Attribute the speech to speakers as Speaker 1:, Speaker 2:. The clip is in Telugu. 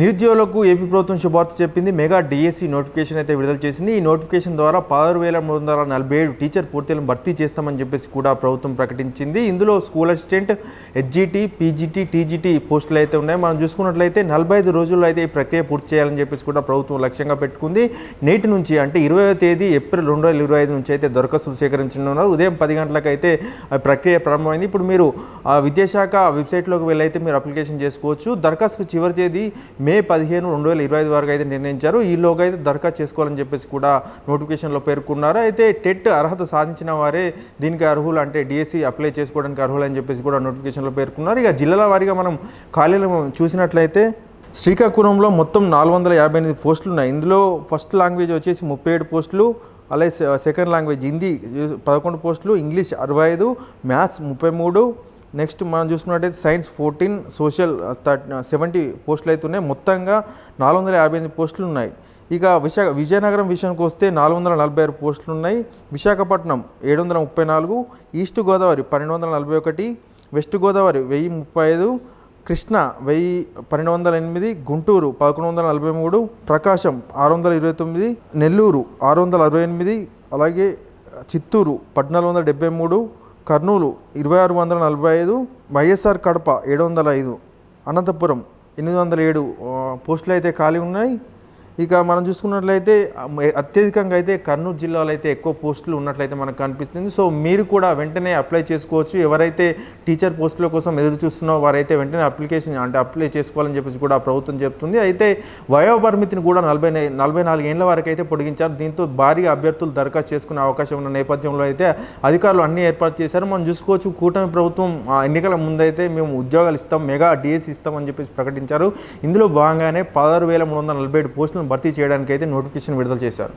Speaker 1: నిరుద్యోగులకు ఏపీ ప్రభుత్వం శుభార్త చెప్పింది. మెగా డిఎస్సి నోటిఫికేషన్ అయితే విడుదల చేసింది. ఈ నోటిఫికేషన్ ద్వారా పదహారు వేల మూడు వందల నలభై ఏడు టీచర్ పూర్తిలను భర్తీ చేస్తామని చెప్పేసి కూడా ప్రభుత్వం ప్రకటించింది. ఇందులో school assistant HGT PGT TGT పోస్టులు అయితే ఉన్నాయి. మనం చూసుకున్నట్లయితే నలభై ఐదు రోజుల్లో అయితే ఈ ప్రక్రియ పూర్తి చేయాలని చెప్పేసి కూడా ప్రభుత్వం లక్ష్యంగా పెట్టుకుంది. నేటి నుంచి అంటే ఇరవై తేదీ ఏప్రిల్ రెండు వేల ఇరవై ఐదు నుంచి అయితే దరఖాస్తులు సేకరించనున్నారు. ఉదయం పది గంటలకు అయితే ప్రక్రియ ప్రారంభమైంది. ఇప్పుడు మీరు ఆ విద్యాశాఖ వెబ్సైట్లోకి వెళ్ళైతే మీరు అప్లికేషన్ చేసుకోవచ్చు. దరఖాస్తు చివరి తేదీ మే పదిహేను రెండు వేల ఇరవై ఐదు వరకు అయితే నిర్ణయించారు. ఈలోగా అయితే దరఖాస్తు చేసుకోవాలని చెప్పేసి కూడా నోటిఫికేషన్లో పేర్కొన్నారు. అయితే టెట్ అర్హత సాధించిన వారే దీనికి అర్హులు అంటే డిఎస్సి అప్లై చేసుకోవడానికి అర్హులు అని చెప్పేసి కూడా నోటిఫికేషన్లో పేర్కొన్నారు. ఇక జిల్లాల వారీగా మనం ఖాళీలు చూసినట్లయితే శ్రీకాకుళంలో మొత్తం నాలుగు వందల యాభై ఎనిమిది పోస్టులు ఉన్నాయి. ఇందులో ఫస్ట్ లాంగ్వేజ్ వచ్చేసి ముప్పై ఏడు పోస్టులు అలాగే సెకండ్ లాంగ్వేజ్ హిందీ పదకొండు పోస్టులు ఇంగ్లీష్ అరవై ఐదు మ్యాథ్స్ ముప్పై మూడు నెక్స్ట్ మనం చూసుకున్నట్టయితే సైన్స్ ఫోర్టీన్ సోషల్ సెవెంటీ పోస్టులు అయితే ఉన్నాయి. మొత్తంగా నాలుగు వందల యాభై ఎనిమిది పోస్టులు ఉన్నాయి. ఇక విశాఖ విజయనగరం విషయానికి వస్తే నాలుగు వందల నలభై ఆరు పోస్టులు ఉన్నాయి. విశాఖపట్నం ఏడు వందల ముప్పై నాలుగు ఈస్ట్ గోదావరి పన్నెండు వందల నలభై ఒకటి వెస్ట్ గోదావరి వెయ్యి ముప్పై ఐదు కృష్ణ వెయ్యి పన్నెండు వందల ఎనిమిది గుంటూరు పదకొండు వందల నలభై మూడు ప్రకాశం ఆరు వందల ఇరవై తొమ్మిది నెల్లూరు ఆరు వందల అరవై ఎనిమిది అలాగే చిత్తూరు పద్నాలుగు వందల డెబ్బై మూడు కర్నూలు ఇరవై ఆరు వందల నలభై ఐదు వైఎస్ఆర్ కడప ఏడు వందల ఐదు అనంతపురం ఎనిమిది వందల ఏడు పోస్టులు అయితే ఖాళీ ఉన్నాయి. ఇక మనం చూసుకున్నట్లయితే అత్యధికంగా అయితే కర్నూలు జిల్లాలో అయితే ఎక్కువ పోస్టులు ఉన్నట్లయితే మనకు కనిపిస్తుంది. సో మీరు కూడా వెంటనే అప్లై చేసుకోవచ్చు. ఎవరైతే టీచర్ పోస్టుల కోసం ఎదురు చూస్తున్నో వారైతే వెంటనే అప్లికేషన్ అంటే అప్లై చేసుకోవాలని చెప్పేసి కూడా ప్రభుత్వం చెప్తుంది. అయితే వయో పరిమితిని కూడా నలభై నలభై నాలుగు ఏళ్ళ వరకు అయితే పొడిగించారు. దీంతో భారీగా అభ్యర్థులు దరఖాస్తు చేసుకునే అవకాశం ఉన్న నేపథ్యంలో అయితే అధికారులు అన్ని ఏర్పాటు చేశారు. మనం చూసుకోవచ్చు కూటమి ప్రభుత్వం ఆ, ఎన్నికల ముందైతే మేము ఉద్యోగాలు ఇస్తాం మెగా డిఎస్సి ఇస్తామని చెప్పేసి ప్రకటించారు. ఇందులో భాగంగానే పదహారు వేల మూడు వందల నలభై ఏడు పోస్టులు భర్తీ చేయడానికైతే నోటిఫికేషన్ విడుదల చేశారు.